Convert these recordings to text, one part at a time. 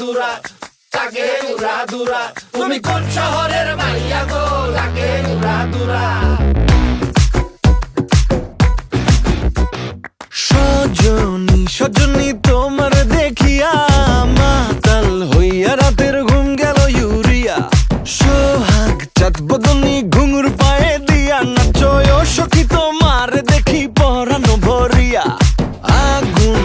দুরা লাগে উড়া তুমি কোন শহরের মাইয়া গো? লাগে উড়া সজনী সজনী তোমার দেখিয়া মাতাল হইয়া রাতের ঘুম গেল ইউরিয়া। সোহাগ, চাঁদ বদনি ঘুঙুর পায়ে দিয়া নাচয় সখী তোমার দেখি পরানো ভরিয়া। আগুন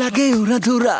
লাগে উড়া ধুরা